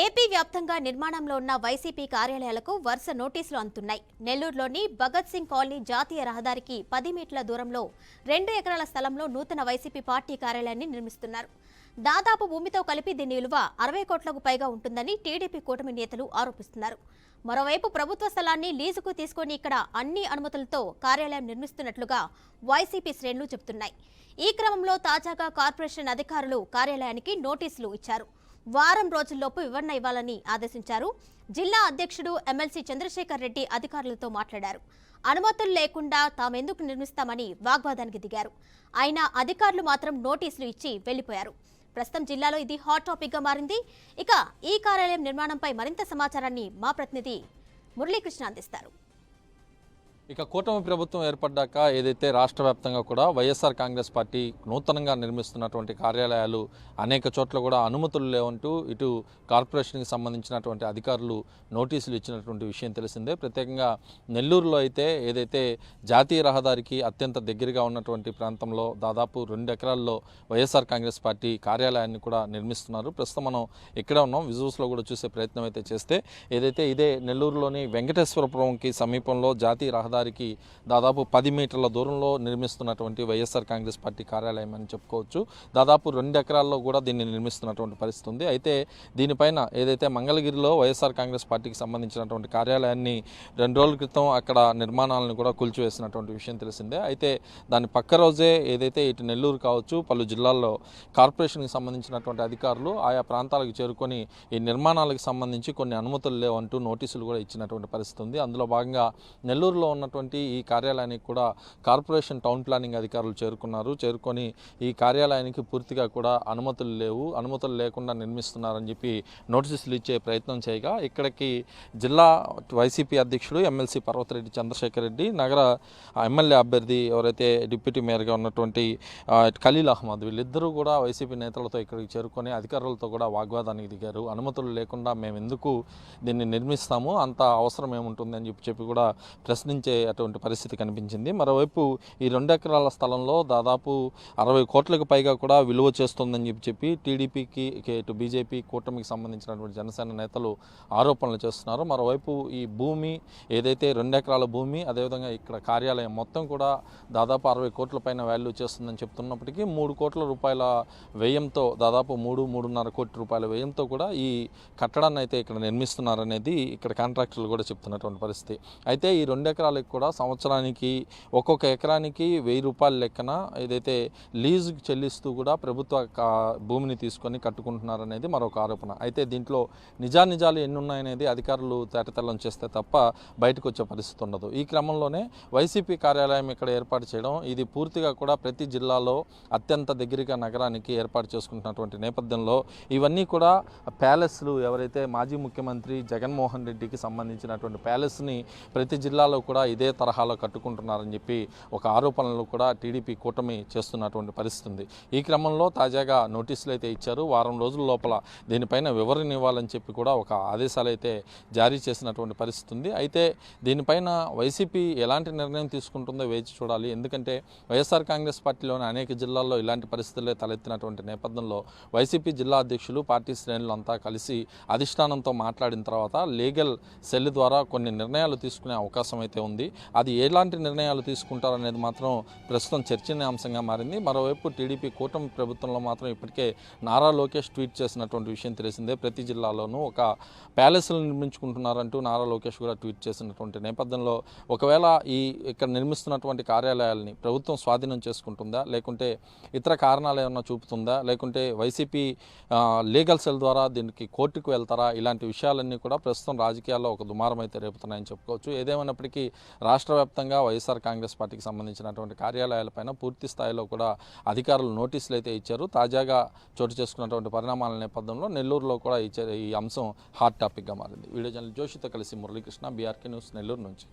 AP వ్యాప్తంగా నిర్మాణంలో ఉన్న వైసీపీ కార్యాలయాలకు వరుస నోటీసులు అందుతున్నాయి. నెల్లూరులోని భగత్ సింగ్ కాలనీ జాతీయ రహదారికి పది మీటర్ల దూరంలో రెండు ఎకరాల స్థలంలో నూతన వైసీపీ పార్టీ కార్యాలయాన్ని నిర్మిస్తున్నారు. దాదాపు భూమితో కలిపి దీని విలువ అరవై కోట్లకు పైగా ఉంటుందని టీడీపీ కూటమి నేతలు ఆరోపిస్తున్నారు. మరోవైపు ప్రభుత్వ స్థలాన్ని లీజుకు తీసుకొని ఇక్కడ అన్ని అనుమతులతో కార్యాలయం నిర్మిస్తున్నట్లుగా వైసీపీ శ్రేణులు చెబుతున్నాయి. ఈ క్రమంలో తాజాగా కార్పొరేషన్ అధికారులు కార్యాలయానికి నోటీసులు ఇచ్చారు. వారం రోజుల్లోపు వివరణ ఇవ్వాలని ఆదేశించారు. జిల్లా అధ్యక్షుడు ఎమ్మెల్సీ చంద్రశేఖర్ రెడ్డి అధికారులతో మాట్లాడారు. అనుమతులు లేకుండా తామెందుకు నిర్మిస్తామని వాగ్వాదానికి దిగారు. అయినా అధికారులు మాత్రం నోటీసులు ఇచ్చి వెళ్ళిపోయారు ప్రస్తుతం జిల్లాలో ఇది హాట్ టాపిక్గా మారింది. ఇక ఈ కార్యాలయం నిర్మాణంపై మరింత సమాచారాన్ని మా ప్రతినిధి మురళీకృష్ణ అందిస్తారు. ఇక కూటమి ప్రభుత్వం ఏర్పడ్డాక ఏదైతే రాష్ట్ర వ్యాప్తంగా కూడా వైఎస్ఆర్ కాంగ్రెస్ పార్టీ నూతనంగా నిర్మిస్తున్నటువంటి కార్యాలయాలు అనేక చోట్ల కూడా అనుమతులు లేవంటూ ఇటు కార్పొరేషన్కి సంబంధించినటువంటి అధికారులు నోటీసులు ఇచ్చినటువంటి విషయం తెలిసిందే. ప్రత్యేకంగా నెల్లూరులో అయితే ఏదైతే జాతీయ రహదారికి అత్యంత దగ్గరగా ఉన్నటువంటి ప్రాంతంలో దాదాపు రెండు ఎకరాల్లో వైఎస్ఆర్ కాంగ్రెస్ పార్టీ కార్యాలయాన్ని కూడా నిర్మిస్తున్నారు. ప్రస్తుతం మనం ఇక్కడ ఉన్నాం. విజువల్స్లో కూడా చూసే ప్రయత్నం అయితే చేస్తే ఏదైతే ఇదే నెల్లూరులోని వెంకటేశ్వరపురంకి సమీపంలో జాతీయ రహదారి రహదారికి దాదాపు పది మీటర్ల దూరంలో నిర్మిస్తున్నటువంటి వైఎస్ఆర్ కాంగ్రెస్ పార్టీ కార్యాలయం అని చెప్పుకోవచ్చు. దాదాపు రెండు ఎకరాల్లో కూడా దీన్ని నిర్మిస్తున్నటువంటి పరిస్థితి ఉంది. అయితే దీనిపైన ఏదైతే మంగళగిరిలో వైఎస్ఆర్ కాంగ్రెస్ పార్టీకి సంబంధించినటువంటి కార్యాలయాన్ని రెండు రోజుల క్రితం అక్కడ నిర్మాణాలను కూడా కూల్చివేసినటువంటి విషయం తెలిసిందే. అయితే దాని పక్క రోజే ఏదైతే ఇటు నెల్లూరు కావచ్చు పలు జిల్లాల్లో కార్పొరేషన్కి సంబంధించినటువంటి అధికారులు ఆయా ప్రాంతాలకు చేరుకొని ఈ నిర్మాణాలకు సంబంధించి కొన్ని అనుమతులు లేవంటూ నోటీసులు కూడా ఇచ్చినటువంటి పరిస్థితి ఉంది. అందులో భాగంగా నెల్లూరులో ఉన్న ఉన్నటువంటి ఈ కార్యాలయానికి కూడా కార్పొరేషన్ టౌన్ ప్లానింగ్ అధికారులు చేరుకున్నారు. చేరుకొని ఈ కార్యాలయానికి పూర్తిగా కూడా అనుమతులు లేవు. అనుమతులు లేకుండా నిర్మిస్తున్నారని చెప్పి నోటీసులు ఇచ్చే ప్రయత్నం చేయగా ఇక్కడికి జిల్లా వైసీపీ అధ్యక్షుడు ఎమ్మెల్సీ పర్వతరెడ్డి చంద్రశేఖర్ రెడ్డి నగర ఎమ్మెల్యే అభ్యర్థి ఎవరైతే డిప్యూటీ మేయర్గా ఉన్నటువంటి ఖలీల్ అహ్మద్ వీళ్ళిద్దరూ కూడా వైసీపీ నేతలతో ఇక్కడికి చేరుకొని అధికారులతో కూడా వాగ్వాదానికి దిగారు. అనుమతులు లేకుండా మేము ఎందుకు దీన్ని నిర్మిస్తాము? అంత అవసరం ఏముంటుంది అని చెప్పి చెప్పి కూడా ప్రశ్నించే అటువంటి పరిస్థితి కనిపించింది. మరోవైపు ఈ రెండు ఎకరాల స్థలంలో దాదాపు అరవై కోట్లకు పైగా కూడా విలువ చేస్తుందని చెప్పి చెప్పి టీడీపీకి ఇటు బీజేపీ కూటమికి సంబంధించినటువంటి జనసేన నేతలు ఆరోపణలు చేస్తున్నారు. మరోవైపు ఈ భూమి ఏదైతే రెండు ఎకరాల భూమి అదేవిధంగా ఇక్కడ కార్యాలయం మొత్తం కూడా దాదాపు అరవై కోట్ల పైన వాల్యూ చేస్తుందని చెప్తున్నప్పటికీ మూడు కోట్ల రూపాయల వ్యయంతో దాదాపు మూడు మూడున్నర కోటి రూపాయల వ్యయంతో కూడా ఈ కట్టడాన్ని అయితే ఇక్కడ నిర్మిస్తున్నారనేది ఇక్కడ కాంట్రాక్టర్లు కూడా చెప్తున్నటువంటి పరిస్థితి. అయితే ఈ రెండు ఎకరాలకు కూడా సంవత్సరానికి ఒక్కొక్క ఎకరానికి వెయ్యి రూపాయల లెక్కన ఏదైతే లీజుకి చెల్లిస్తూ కూడా ప్రభుత్వ కా- భూమిని తీసుకొని కట్టుకుంటున్నారనేది మరొక ఆరోపణ. అయితే దీంట్లో నిజానిజాలు ఎన్ని ఉన్నాయనేది అధికారులు తేటతెల్లం చేస్తే తప్ప బయటకు వచ్చే పరిస్థితి ఉండదు. ఈ క్రమంలోనే వైసీపీ కార్యాలయం ఇక్కడ ఏర్పాటు చేయడం ఇది పూర్తిగా కూడా ప్రతి జిల్లాలో అత్యంత దగ్గరగా నగరానికి ఏర్పాటు చేసుకుంటున్నటువంటి నేపథ్యంలో ఇవన్నీ కూడా ప్యాలెస్లు ఎవరైతే మాజీ ముఖ్యమంత్రి జగన్మోహన్ రెడ్డికి సంబంధించినటువంటి ప్యాలెస్ని ప్రతి జిల్లాలో కూడా ఇదే తరహాలో కట్టుకుంటున్నారని చెప్పి ఒక ఆరోపణలు కూడా టీడీపీ కూటమి చేస్తున్నటువంటి పరిస్థితి ఉంది ఈ క్రమంలో తాజాగా నోటీసులు అయితే ఇచ్చారు. వారం రోజుల లోపల దీనిపైన వివరణ ఇవ్వాలని చెప్పి కూడా ఒక ఆదేశాలు అయితే జారీ చేసినటువంటి పరిస్థితి ఉంది అయితే దీనిపైన వైసీపీ ఎలాంటి నిర్ణయం తీసుకుంటుందో వేచి చూడాలి. ఎందుకంటే వైఎస్ఆర్ కాంగ్రెస్ పార్టీలోని అనేక జిల్లాల్లో ఇలాంటి పరిస్థితులే తలెత్తినటువంటి నేపథ్యంలో వైసీపీ జిల్లా అధ్యక్షులు పార్టీ శ్రేణులు అంతా కలిసి అధిష్టానంతో మాట్లాడిన తర్వాత లీగల్ సెల్ ద్వారా కొన్ని నిర్ణయాలు తీసుకునే అవకాశం అయితే ఉంది. అది ఎలాంటి నిర్ణయాలు తీసుకుంటారనేది మాత్రం ప్రస్తుతం చర్చనీయాంశంగా మారింది. మరోవైపు టీడీపీ కూటమి ప్రభుత్వంలో మాత్రం ఇప్పటికే నారా లోకేష్ ట్వీట్ చేసినటువంటి విషయం తెలిసిందే. ప్రతి జిల్లాలోనూ ఒక ప్యాలెస్లు నిర్మించుకుంటున్నారంటూ నారా లోకేష్ కూడా ట్వీట్ చేసినటువంటి నేపథ్యంలో ఒకవేళ ఈ ఇక్కడ నిర్మిస్తున్నటువంటి కార్యాలయాలని ప్రభుత్వం స్వాధీనం చేసుకుంటుందా? లేకుంటే ఇతర కారణాలు ఏమన్నా చూపుతుందా? లేకుంటే వైసీపీ లీగల్ సెల్ ద్వారా దీనికి కోర్టుకు వెళ్తారా? ఇలాంటి విషయాలన్నీ కూడా ప్రస్తుతం రాజకీయాల్లో ఒక దుమారం అయితే రేపుతున్నాయని చెప్పుకోవచ్చు. ఏదేమైనప్పటికీ రాష్ట్ర వ్యాప్తంగా వైఎస్ఆర్ కాంగ్రెస్ పార్టీకి సంబంధించినటువంటి కార్యాలయాలపైన పూర్తి స్థాయిలో కూడా అధికారులు నోటీసులు అయితే ఇచ్చారు. తాజాగా చోటు చేసుకున్నటువంటి పరిణామాల నేపథ్యంలో నెల్లూరులో కూడా ఇచ్చే ఈ అంశం హాట్ టాపిక్గా మారింది. వీడియో జర్నలిస్ట్ జోషితో కలిసి మురళీకృష్ణ బీఆర్కే న్యూస్ నెల్లూరు నుంచి.